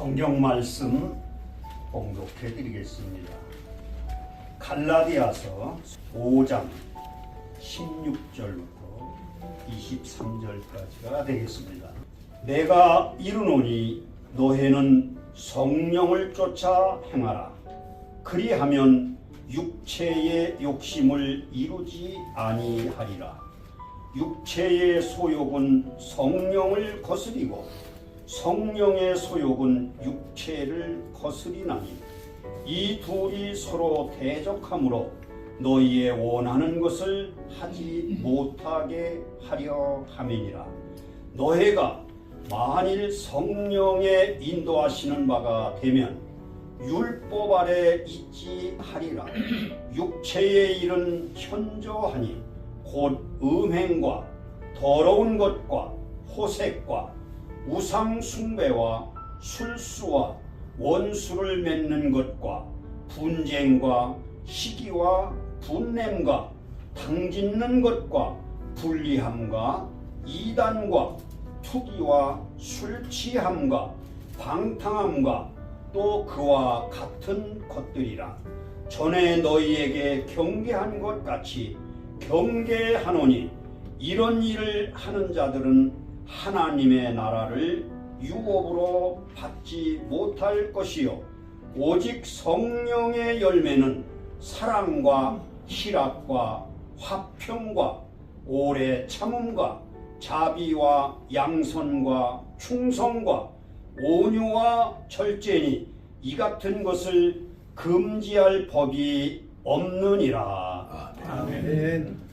성경 말씀 봉독해 드리겠습니다. 갈라디아서 5장 16절부터 23절까지가 되겠습니다. 내가 이르노니 너희는 성령을 쫓아 행하라. 그리하면 육체의 욕심을 이루지 아니하리라. 육체의 소욕은 성령을 거스리고 성령의 소욕은 육체를 거스리나니 이 둘이 서로 대적하므로 너희의 원하는 것을 하지 못하게 하려 함이니라. 너희가 만일 성령의 인도하시는 바가 되면 율법 아래 있지 하리라. 육체의 일은 현저하니 곧 음행과 더러운 것과 호색과 우상 숭배와 술수와 원수를 맺는 것과 분쟁과 시기와 분냄과 당짓는 것과 불리함과 이단과 투기와 술취함과 방탕함과 또 그와 같은 것들이라. 전에 너희에게 경계한 것 같이 경계하노니 이런 일을 하는 자들은 하나님의 나라를 유업으로 받지 못할 것이요 오직 성령의 열매는 사랑과 희락과 화평과 오래 참음과 자비와 양선과 충성과 온유와 절제니 이 같은 것을 금지할 법이 없느니라. 아멘.